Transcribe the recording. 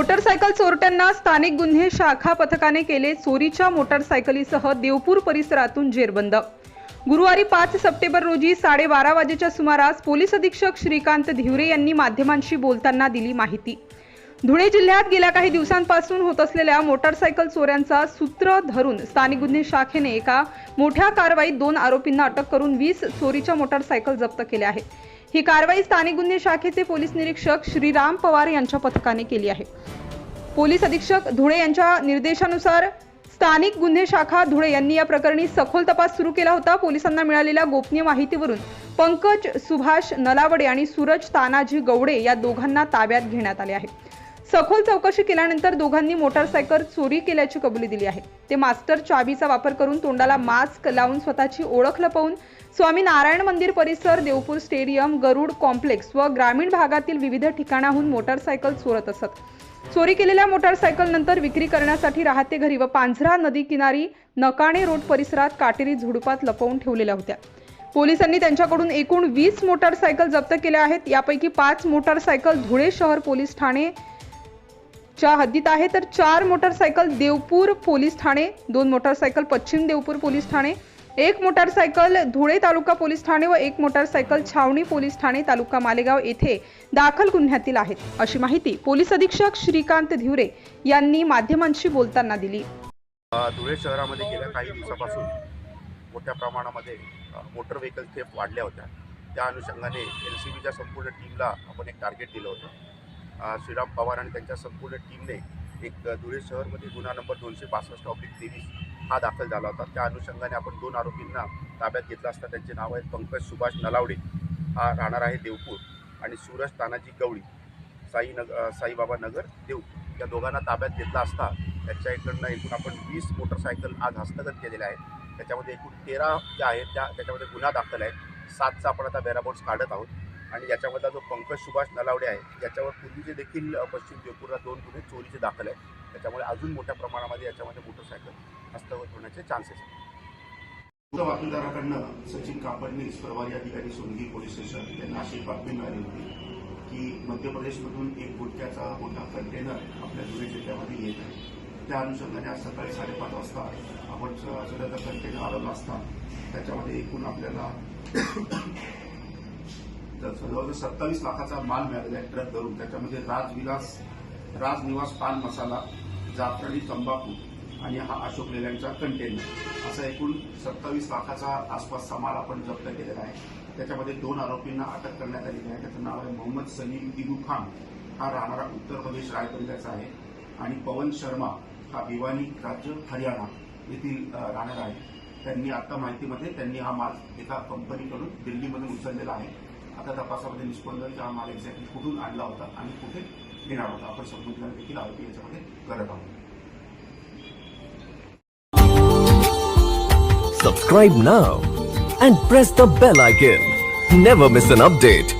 Motorcycle चोरट्यांना स्थानिक गुन्हे शाखा पथकाने केले चोरीच्या मोटारसायकलीसह देवपूर परिसरातून जेरबंद. गुरुवारी पाच सप्टेंबर रोजी साडेबारा वाजेच्या सुमारास पोलीस अधीक्षक श्रीकांत धिवरे यांनी माध्यमांशी बोलताना दिली माहिती. धुळे जिल्ह्यात गेल्या काही दिवसांपासून होत असलेल्या मोटारसायकल चोऱ्यांचा सूत्र धरून स्थानिक गुन्हे शाखेने एका मोठ्या कारवाईत दोन आरोपींना अटक करून वीस चोरीच्या मोटारसायकल जप्त केल्या आहेत. ही कारवाई स्थानिक गुन्हे शाखेचे पोलीस निरीक्षक श्रीराम पवार यांच्या पथकाने केली आहे. पोलीस अधीक्षक धुळे यांच्या निर्देशानुसार स्थानिक गुन्हे शाखा धुळे यांनी या प्रकरणी सखोल तपास सुरू केला होता. पोलिसांना मिळालेल्या गोपनीय माहितीवरून पंकज सुभाष नलावडे आणि सूरज तानाजी गवडे या दोघांना ताब्यात घेण्यात आले आहे. सखोल चौकशी केल्यानंतर दोघांनी मोटारसायकल चोरी केल्याची कबुली दिली आहे. ते मास्टर चाबीचा वापर करून तोंडाला मास्क लावून स्वतःची ओळख लपवून स्वामी नारायण मंदिर परिसर देवपूर स्टेडियम गरुड कॉम्प्लेक्स व ग्रामीण भागातील विविध ठिकाणाहून मोटारसायकल चोरत असत. चोरी केलेल्या मोटारसायकल नंतर विक्री करण्यासाठी राहते घरी व पांझरा नदी किनारी नकाणे रोड परिसरात काटेरी झुडपात लपवून ठेवलेल्या होत्या. पोलिसांनी त्यांच्याकडून एकूण वीस मोटारसायकल जप्त केल्या आहेत. यापैकी पाच मोटारसायकल धुळे शहर पोलीस ठाणे च्या हद्दीत आहे. तर चार मोटारसायकल देवपूर पोलीस ठाणे दोन मोटारसायकल पश्चिम देवपूर पोलीस ठाणे एक मोटारसायकल धुळे तालुका पोलीस ठाणे व एक मोटारसायकल छावणी पोलीस ठाणे तालुका मालेगाव येथे दाखल गुन्ह्यातील आहेत. अशी माहिती पोलीस अधीक्षक श्रीकांत धिवरे यांनी माध्यमांशी बोलताना दिली. धुळे शहरामध्ये गेल्या काही दिवसापासून मोठ्या प्रमाणामध्ये मोटर व्हेकल थेफ्ट वाढल्या होत्या. त्या अनुषंगाने एल सी बीच्या संपूर्ण टीमला आपण एक टार्गेट दिलं होतं. श्रीराम पवार आणि त्यांच्या संपूर्ण टीमने एक धुळे शहरमध्ये गुन्हा नंबर दोनशे बासष्ट ऑब्लिक तेवीस हा दाखल झाला होता. त्या अनुषंगाने आपण दोन आरोपींना ताब्यात घेतला असता. त्यांचे नाव आहेत पंकज सुभाष नलावडे हा राहणार आहे देवपूर आणि सूरज तानाजी गवळी साई नग साईबाबा नगर देवपूर. या दोघांना ताब्यात घेतला असता त्याच्या इकडनं एकूण आपण वीस मोटरसायकल आज हस्तगत केलेल्या आहेत. त्याच्यामध्ये एकूण तेरा ज्या आहेत त्या त्याच्यामध्ये गुन्हा दाखल आहे. सातचा आपण आता बेराबोट्स काढत आहोत. आणि याच्यामधला जो पंकज सुभाष नलावडे आहे याच्यावर पूर्वीचे देखील पश्चिम जयपूरला दोन गुन्हे चोरीचे दाखल आहेत. त्याच्यामुळे अजून मोठ्या प्रमाणामध्ये याच्यामध्ये मोटरसायकल हस्तगत होण्याचे चान्सेस आहेत. बातमीदाराकडनं सचिन कापडनीस प्रभारी अधिकारी सोनगी पोलीस स्टेशन यांना अशी बातमी मिळाली होती की मध्य प्रदेशमधून एक गुटख्याचा मोठा कंटेनर आपल्या धुळे जिल्ह्यामध्ये येत आहे. त्या अनुषंगाने आज सकाळी साडेपाच वाजता आपण सगळं कंटेनर आलेला असता त्याच्यामध्ये एकूण आपल्याला जवळजवळ सत्तावीस लाखाचा माल मिळालेला आहे ट्रक धरून. त्याच्यामध्ये राजविलास राजनिवास पान मसाला जाफरानी तंबाखू आणि हा अशोक लेल्यांचा कंटेनर असा एकूण सत्तावीस लाखाचा आसपासचा माल आपण जप्त केलेला आहे. त्याच्यामध्ये दोन आरोपींना अटक करण्यात आलेली आहे. त्याचं नाव आहे मोहम्मद सलीम दिगू खान. हा राहणारा उत्तर प्रदेश रायबरेलीचा आहे. आणि पवन शर्मा हा भिवानी राज्य हरियाणा येथील राहणारा आहे. त्यांनी आता माहितीमध्ये त्यांनी हा माल एका कंपनीकडून दिल्लीमधून उचललेला आहे. आता तपासामध्ये निष्पन्न होईल की हा माल एक्झॅक्टली कुठून आणला होता आणि कुठे येणार होता आपण समजून देखील आरोपी याच्यामध्ये करत आहोत Subscribe now and press the bell icon. Never miss an update.